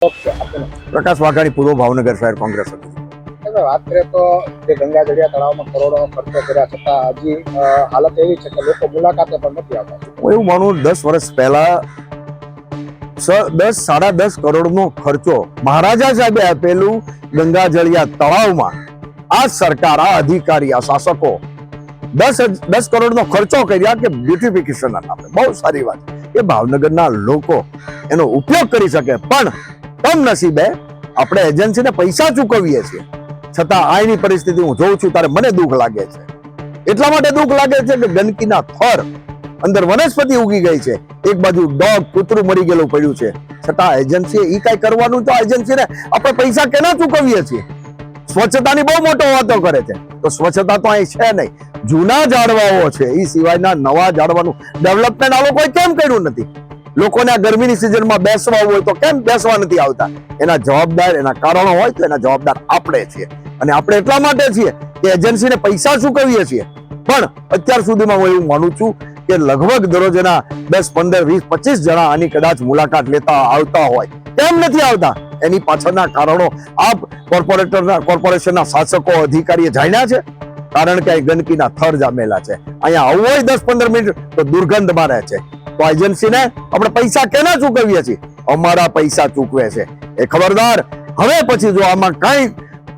પ્રકાશ વાઘાણી પૂર્વ ભાવનગર શહેર કોંગ્રેસ વાત કરીએ તો જે ગંગા જળિયા તળાવમાં કરોડો ખર્ચો કર્યા છતાં હજી હાલત એવી છે કે લોકો મુલાકાતે પણ નથી આવતા. હું એવું માનું દસ વર્ષ પહેલા દસ સાડા દસ કરોડનો ખર્ચો મહારાજા સાહેબે આપેલું ગંગા જળિયા તળાવમાં આ સરકાર આ અધિકારી આ શાસકો દસ દસ કરોડનો ખર્ચો કર્યા કે બ્યુટિફિકેશન નામે બહુ સારી વાત. એ ભાવનગરના લોકો એનો ઉપયોગ કરી શકે પણ કમનસીબે આપણે એજન્સીને પૈસા ચૂકવીએ છીએ. છતાં આની પરિસ્થિતિ હું જોઉં છું, ત્યારે મને દુઃખ લાગે છે. એટલા માટે દુઃખ લાગે છે કે ગંદકીના થર અંદર વનસ્પતિ ઉગી ગઈ છે. એક બાજુ ડોગ, કૂતરું મરી ગયેલું પડ્યું છે. છતાં એજન્સીએ એ કઈ કરવાનું તો એજન્સીને આપણે પૈસા કેના ચૂકવીએ છીએ? સ્વચ્છતાની બહુ મોટો વાતો કરે છે. તો સ્વચ્છતા તો અહીં છે નહીં. જૂના ઝાડવાઓ છે. એ સિવાયના નવા ઝાડવાનું ડેવલપમેન્ટ આ લોકોએ કેમ કર્યું નથી? લોકોને આ ગરમીની સિઝનમાં બેસવા હોય તો કેમ બેસવા નથી આવતા? એના જવાબદાર, એના કારણો હોય તો એના જવાબદાર આપણે છીએ. અને આપણે એટલા માટે છીએ કે એજન્સીને પૈસા ચૂકવીએ છીએ. પણ અત્યાર સુધીમાં હું એવું માનું છું કે લગભગ દરરોજ એના દસ, પંદર, વીસ, પચીસ જણા આની કદાચ મુલાકાત લેતા આવતા હોય. કેમ નથી આવતા? એની પાછળના કારણો આપ કોર્પોરેટરના, કોર્પોરેશનના શાસકો, અધિકારીએ જાણ્યા છે? કારણ કે અહીં ગંદકીના થર જામેલા છે. અહીંયા આવું હોય દસ, પંદર મિનિટ તો દુર્ગંધ મારે છે. તો એજન્સીને આપણે પૈસા કેના ચૂકવીએ છીએ? અમારા પૈસા ચૂકવે છે. એ ખબરદાર, હવે પછી જો આમાં કઈ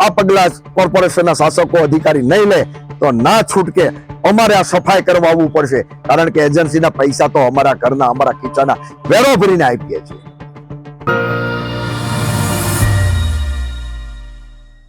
આ પગલા કોર્પોરેશનના શાસકો અધિકારી નહીં લે, તો ના છૂટકે અમારે આ સફાઈ કરવા આવવું પડશે. કારણ કે એજન્સીના પૈસા તો અમારા ઘરના, અમારા ખીચાના વેરો ભરીને આપીએ છીએ.